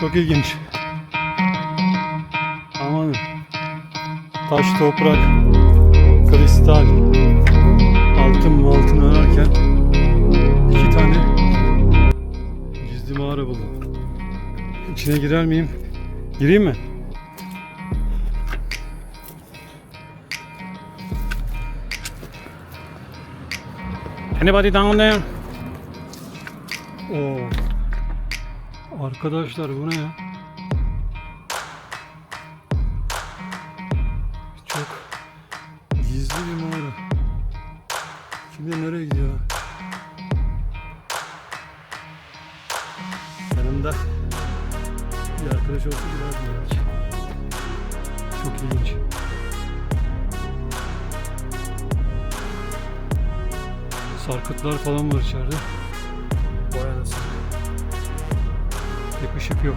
Çok ilginç. Aman. Taş, toprak, kristal, altın altın ararken iki tane gizli mağara buldum. İçine girer miyim? Gireyim mi? Anybody down there? Oo. Arkadaşlar bu ne ya? Çok gizli bir mağara. Bilir nereye gidiyor? Yanımda bir arkadaş olsa giderdim belki. Çok ilginç. Sarkıtlar falan var içeride. Vay anasını. Tek ışık yok.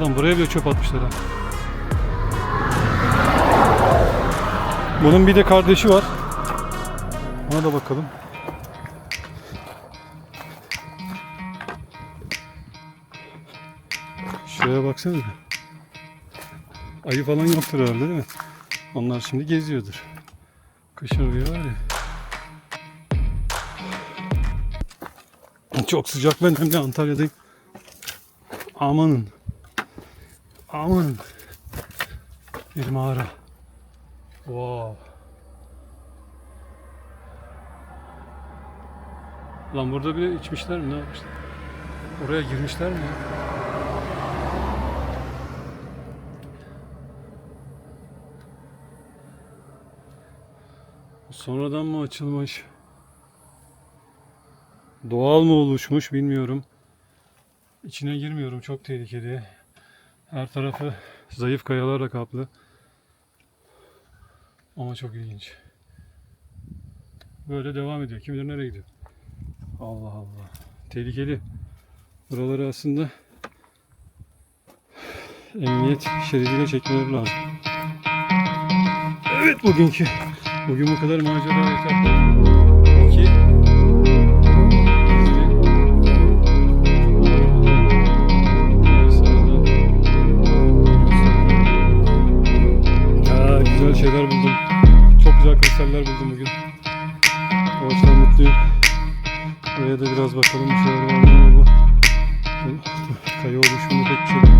Lan buraya bile çöp atmışlar ha. Bunun bir de kardeşi var. Ona da bakalım. Şuraya baksana. Ayı falan yoktur herhalde değil mi? Onlar şimdi geziyordur. Kışın uyuyorlar ya. Çok sıcak ben hem de Antalya'dayım. Amanın. Amanın. Bir mağara. Wow. Lan burada bile içmişler mi ne yapmışlar? Oraya girmişler mi? Sonradan mı açılmış? Doğal mı oluşmuş bilmiyorum. İçine girmiyorum çok tehlikeli. Her tarafı zayıf kayalarla kaplı. Ama çok ilginç. Böyle devam ediyor. Kim bilir nereye gidiyor. Allah Allah. Tehlikeli. Buraları aslında emniyet şeridiyle çekmeleri lazım. Evet bugünkü. Bugün bu kadar macera yeter. Şeyler buldum. Çok güzel kristaller buldum bugün. O açıdan mutluyum. Buraya da biraz bakalım bir şeyler var mı ama bu kaya oluşumunda pek bir şey.